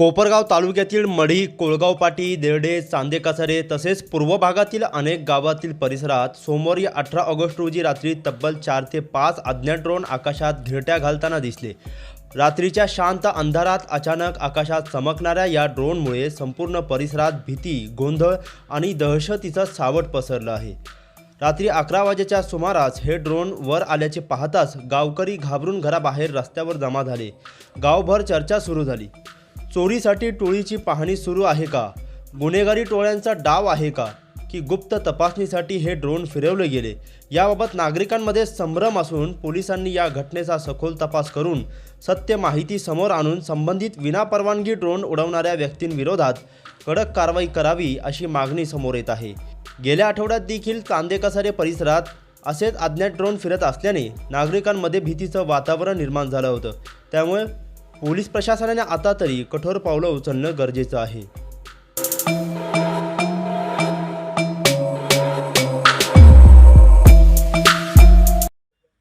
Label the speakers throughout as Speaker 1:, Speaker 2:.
Speaker 1: कोपरगाव तालुक्यातील मढी कोळगावपाटी देरडे चांदेकासारे तसेच पूर्व भागातील अनेक गावातील परिसरात सोमवारी अठरा ऑगस्ट रोजी रात्री तब्बल चार ते पाच अज्ञात ड्रोन आकाशात घिरट्या घालताना दिसले. रात्रीच्या शांत अंधारात अचानक आकाशात चमकणाऱ्या या ड्रोनमुळे संपूर्ण परिसरात भीती गोंधळ आणि दहशतीचं सावट पसरलं आहे. रात्री अकरा वाजेच्या सुमारास हे ड्रोन वर आल्याचे पाहताच गावकरी घाबरून घराबाहेर रस्त्यावर जमा झाले. गावभर चर्चा सुरू झाली. चोरीसाठी टोळीची पाहणी सुरू आहे का? गुन्हेगारी टोळ्यांचा डाव आहे का? की गुप्त तपासणीसाठी हे ड्रोन फिरवले गेले? याबाबत नागरिकांमध्ये संभ्रम असून पोलिसांनी या घटनेचा सखोल तपास करून सत्य माहिती समोर आणून संबंधित विनापरवानगी ड्रोन उडवणाऱ्या व्यक्तींविरोधात कडक कारवाई करावी अशी मागणी समोर येत आहे. गेल्या आठवड्यात देखील कांदेकसारे परिसरात असेच अज्ञात ड्रोन फिरत असल्याने नागरिकांमध्ये भीतीचं वातावरण निर्माण झालं होतं. त्यामुळे पोलीस प्रशासनाने आता तरी कठोर पावलं उचलणं गरजेचं आहे.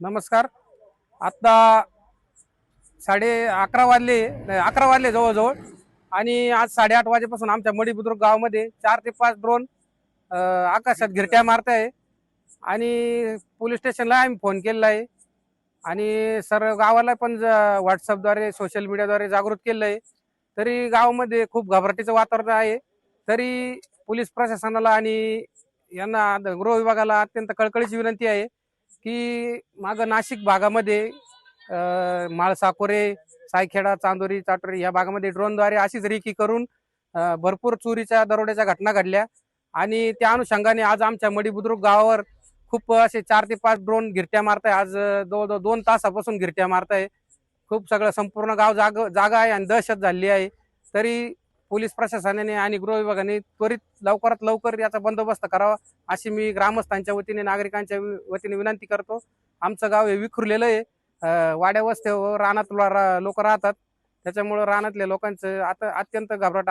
Speaker 2: नमस्कार. आत्ता साडे अकरा वाजले नाही, अकरा वाजले जवळजवळ. आणि आज साडेआठ वाजेपासून आमच्या मडी बुद्रुक गावामध्ये चार ते पाच ड्रोन आकाशात घिरट्या मारत आहे आणि पोलीस स्टेशनला आम्ही फोन केलेला आहे. आणि सर गावाला पण व्हॉट्सअपद्वारे सोशल मीडियाद्वारे जागृत केलं आहे तरी गावामध्ये खूप घबराटीचं वातावरण आहे. तरी पोलीस प्रशासनाला आणि यांना गृह विभागाला अत्यंत कळकळीची विनंती आहे की मागं नाशिक भागामध्ये माळसाकोरे सायखेडा चांदोरी चाटोरी या भागामध्ये ड्रोनद्वारे अशीच रेकी करून भरपूर चोरीच्या दरोड्याच्या घटना घडल्या. आणि त्या अनुषंगाने आज आमच्या मडी बुद्रुक गावावर खूप असे चार ते पाच ड्रोन गिरट्या मारताय. आज जवळजवळ दोन तासापासून गिरट्या मारताय. खूप सगळं संपूर्ण गाव जाग जागा आहे आणि दहशत झाली आहे. तरी पोलीस प्रशासनाने आणि गृह विभागाने त्वरित लवकरात लवकर याचा बंदोबस्त करावा अशी मी ग्रामस्थांच्या वतीने नागरिकांच्या वतीने विनंती करतो. आमचं गाव हे विखुरलेलं आहे. अं, वाड्या वस्त्यावर रानात लोक राहतात. त्याच्यामुळं रानातल्या लोकांचं आता अत्यंत घबराट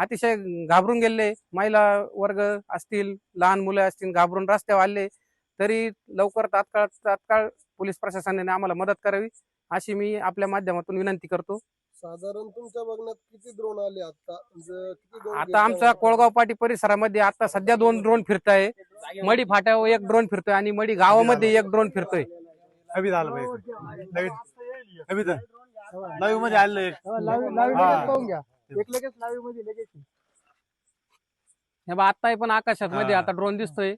Speaker 2: अतिशय घाबरून गेले. महिला वर्ग असतील लहान मुलं असतील घाबरून रस्त्यावर आले तरी लवकर तात्काळ तात्काळ पोलीस प्रशासनाने आम्हाला मदत करावी अशी मी आपल्या माध्यमातून विनंती करतो.
Speaker 3: साधारण तुमच्या बघण्यात किती ड्रोन आले आता? म्हणजे
Speaker 2: आता
Speaker 3: आपण?
Speaker 2: कोळगाव पाटी परिसरामध्ये आता सध्या दोन ड्रोन फिरताय. मडी फाट्यावर एक ड्रोन फिरतोय आणि मडी गावामध्ये एक ड्रोन फिरतोय.
Speaker 4: अभि झालं पाहिजे. नवीन. मध्ये आलेलं एक हा.
Speaker 3: लगेच लगेच
Speaker 2: हे बा आता पण आकाशात मध्ये
Speaker 4: हा.
Speaker 2: आता ड्रोन दिसतोय.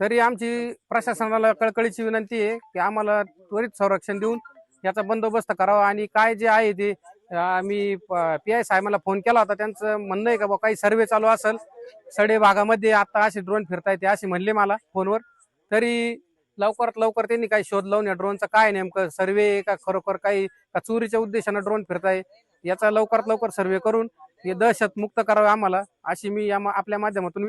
Speaker 2: तरी आमची प्रशासनाला कळकळीची विनंती आहे की आम्हाला त्वरित संरक्षण देऊन याचा बंदोबस्त करावा आणि काय जे आहे ते आम्ही पी आय साहेबांना फोन केला होता. त्यांचं म्हणणं आहे का बा काही सर्वे चालू असेल सडे भागामध्ये आता असे ड्रोन फिरतायत ते असे म्हणले मला फोनवर तरी लवकरात लवकर त्यांनी काही शोध लावून या ड्रोनचा काय नेमकं? सर्वे का खरोखर काही का चोरीच्या उद्देशानं ड्रोन फिरताय? याचा लवकरात लवकर सर्वे करून हे दहशत मुक्त करावे आम्हाला. अशी मी या आपल्या माध्यमातून